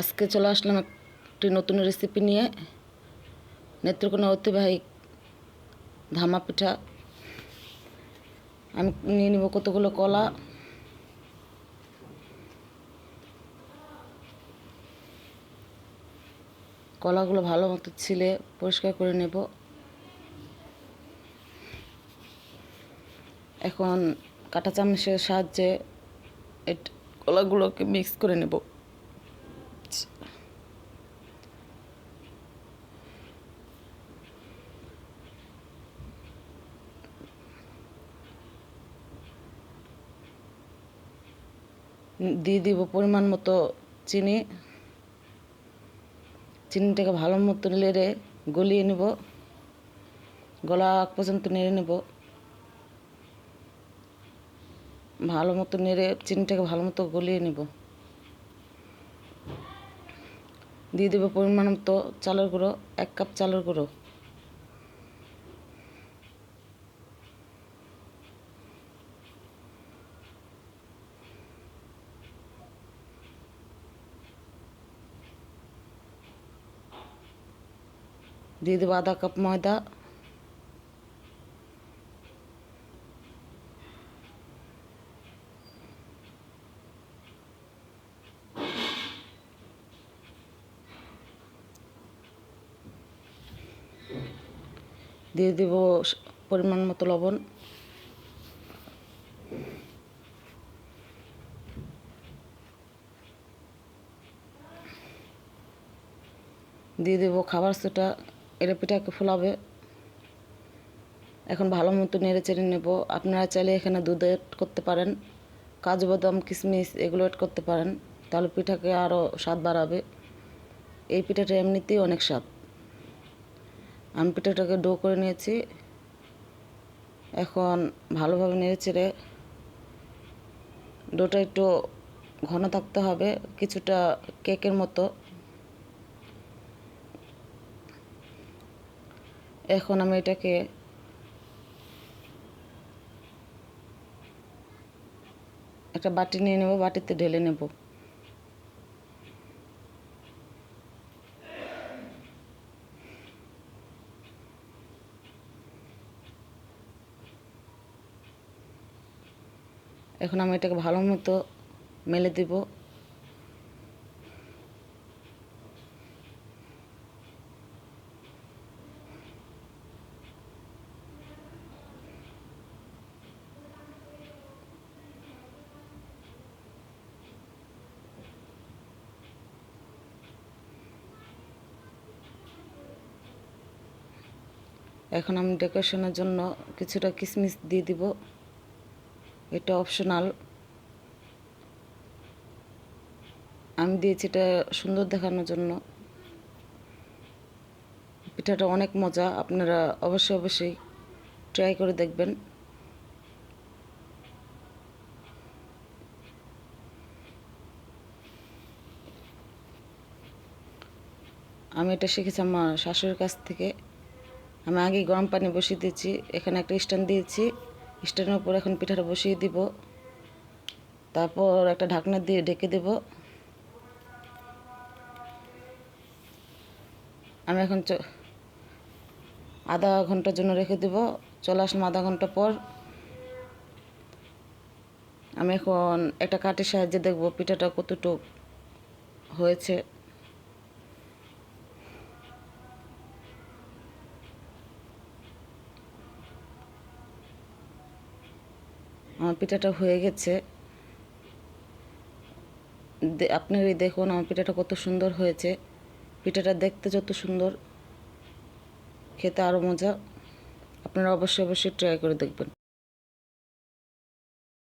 আজকে চলে আসলাম একটি নতুন রেসিপি নিয়ে। নেত্রকোনা ঐতিহ্যবাহী ধামা পিঠা। আমি নিয়ে নিব কতগুলো কলা। কলাগুলো ভালো মতো ছিলে, পরিষ্কার করে নেব। এখন কাঁটা চামচের সাহায্যে কলাগুলোকে মিক্স করে নেব। দিয়ে দিব পরিমাণ মতো চিনি। চিনিটাকে ভালো মতো নেড়ে গলিয়ে নেব। গলা পর্যন্ত নেড়ে নেব। ভালো মতো নেড়ে চিনিটাকে ভালো মতো গলিয়ে নেব। দিয়ে দেবো পরিমাণ মতো চালের গুঁড়ো, এক কাপ চালের গুঁড়ো। দিয়ে দেবো আধা কাপ ময়দা। দিয়ে দেব পরিমাণ মতো লবণ। দিয়ে দেবো খাবার সোটা এটা পিঠাকে ফোলাবে। এখন ভালো মতো নেড়ে চেড়ে নেব। আপনারা চাইলে এখানে দুধ এড করতে পারেন। কাজু বাদাম কিশমিশ এগুলো এড করতে পারেন। তাহলে পিঠাকে আরও স্বাদ বাড়াবে। এই পিঠাটা এমনিতেই অনেক স্বাদ। আমি পিঠাটাকে ডো করে নিয়েছি। এখন ভালোভাবে নেড়ে চেড়ে ডোটা একটু ঘন থাকতে হবে, কিছুটা কেকের মতো। এখন আমি এটাকে একটা বাটি নিয়ে নেব, বাটিতে ঢেলে নেব। এখন আমি এটাকে ভালো মতো মেলে দিব। এখন আমি ডেকোরেশনের জন্য কিছুটা কিশমিশ দিয়ে দিব। এটা অপশনাল আমি দিয়েছি এটা সুন্দর দেখানোর জন্য। পিঠাটা অনেক মজা, আপনারা অবশ্যই অবশ্যই ট্রাই করে দেখবেন। আমি এটা শিখেছি আমার শাশুড়ির কাছ থেকে। আমি আগে গরম পানি বসিয়ে দিয়েছি, এখানে একটা স্ট্যান্ড দিয়েছি। স্ট্যান্ডের উপর এখন পিঠাটা বসিয়ে দিব। তারপর একটা ঢাকনা দিয়ে ঢেকে দেব। আমি এখন আধা ঘণ্টার জন্য রেখে দেব। চলে আসলাম আধা ঘণ্টা পর। আমি এখন একটা কাঠের সাহায্যে দেখব পিঠাটা কতটুক হয়েছে। আমার পিঠাটা হয়ে গেছে। আপনারই দেখুন আমার পিঠাটা কত সুন্দর হয়েছে। পিঠাটা দেখতে যত সুন্দর, খেতে আরও মজা। আপনারা অবশ্যই অবশ্যই ট্রাই করে দেখবেন।